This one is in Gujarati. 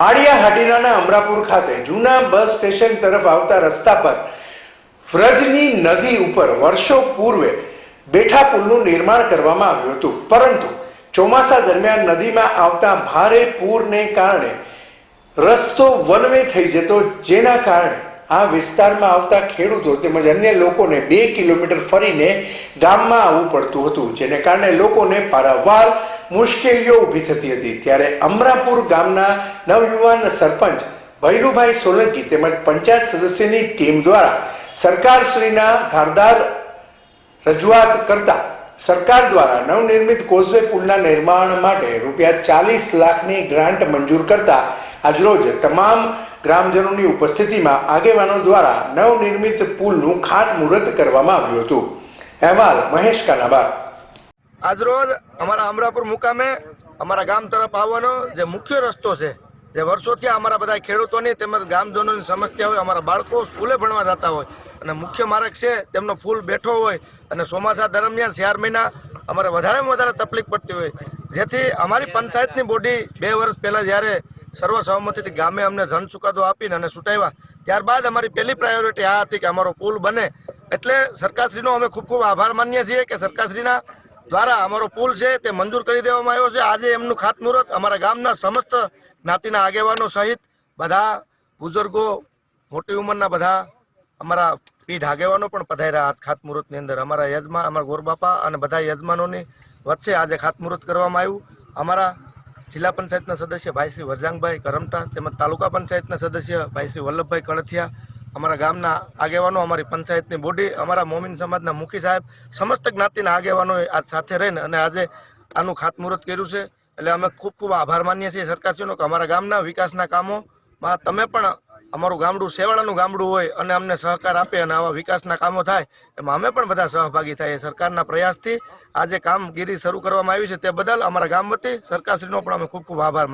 આડિયા હાટીનાના અમરાપુર ખાતે જૂના બસ સ્ટેશન તરફ આવતા રસ્તા પર વ્રજની નદી ઉપર વર્ષો પૂર્વે બેઠા પુલનું નિર્માણ કરવામાં આવ્યું હતું. પરંતુ ચોમાસા દરમિયાન નદીમાં આવતા ભારે પૂરને કારણે રસ્તો વનવે થઈ જતો, જેના કારણે આ વિસ્તારમાં આવતા ખેડૂતો તેમજ અન્ય લોકોને બે કિલોમીટર ફરીને ગામમાં આવવું પડતું હતું, જેને કારણે લોકોને પારાવાર મુશ્કેલીઓ ઊભી થતી હતી. ત્યારે અમરાપુર ગામના નવયુવાન સરપંચ ભૈલુભાઈ સોલંકી તેમજ પંચાયત સદસ્યની ટીમ દ્વારા સરકારશ્રીના ધારદાર રજૂઆત કરતા સરકાર દ્વારા નવનિર્મિત કોઝવે પુલના નિર્માણ માટે રૂપિયા ચાલીસ લાખની ગ્રાન્ટ મંજૂર કરતા આજરોજ તમામ ગ્રામજનોની ઉપસ્થિતિમાં આગેવાનો દ્વારા નવનિર્મિત પુલનું ખાતમુહૂર્ત કરવામાં આવ્યું હતું. અહેવાલ મહેશ કાનાબા આજરોજ અમારા અમરાપુર મુકામે અમારા ગામ તરફ આવવાનો જે મુખ્ય રસ્તો છે, જે વર્ષોથી અમારા બધા ખેડૂતોની તેમજ ગામજનોની સમસ્યા હોય, અમારા બાળકો સ્કૂલે ભણવા જતા હોય અને મુખ્ય માર્ગ છે તેમનો ફૂલ બેઠો હોય અને ચોમાસા દરમિયાન ચાર મહિના અમારે વધારેમાં વધારે તકલીફ પડતી હોય. જેથી અમારી પંચાયતની બોડી બે વર્ષ પહેલાં જ્યારે સર્વસહમતિથી ગામે અમને જન ચુકાદો આપીને અને છૂટાવ્યા ત્યારબાદ અમારી પહેલી પ્રાયોરિટી આ હતી કે અમારો પુલ બને. એટલે સરકારશ્રીનો અમે ખૂબ ખૂબ આભાર માનીએ છીએ કે સરકારશ્રીના દ્વારા અમારો પુલ છે તે મંજૂર કરી દેવામાં આવ્યો છે. આજે એમનું ખાતમુહૂર્ત અમારા ગામના સમસ્ત જ્ઞાતિના આગેવાનો સહિત બધા બુઝુર્ગો મોટી ઉંમરના બધા અમારા પીઢ આગેવાનો પણ પધાર્યા આ ખાતમુહૂર્તની અંદર. અમારા યજમાન અમારા ગોરબાપા અને બધા યજમાનોની વચ્ચે આજે ખાતમુહૂર્ત કરવામાં આવ્યું. અમારા જિલ્લા પંચાયતના સદસ્ય ભાઈ શ્રી વરજાંગભાઈ કરમટા તેમજ તાલુકા પંચાયતના સદસ્ય ભાઈ શ્રી વલ્લભભાઈ કળથિયા અમારા ગામના આગેવાનો, અમારી પંચાયતની બોડી, અમારા મોમીન સમાજના મુખી સાહેબ, સમસ્ત જ્ઞાતિના આગેવાનોએ આજ સાથે રહીને અને આજે આનું ખાતમુહૂર્ત કર્યું છે. એટલે અમે ખૂબ ખૂબ આભાર માનીએ છીએ સરકારશ્રીનો કે અમારા ગામના વિકાસના કામોમાં તમે પણ અમારું ગામડું સેવાળાનું ગામડું હોય અને અમને સહકાર આપે અને આવા વિકાસના કામો થાય, એમાં અમે પણ બધા સહભાગી થાય સરકારના પ્રયાસથી આજે કામગીરી શરૂ કરવામાં આવી છે. તે બદલ અમારા ગામ વતી સરકારશ્રીનો પણ અમે ખૂબ ખૂબ આભાર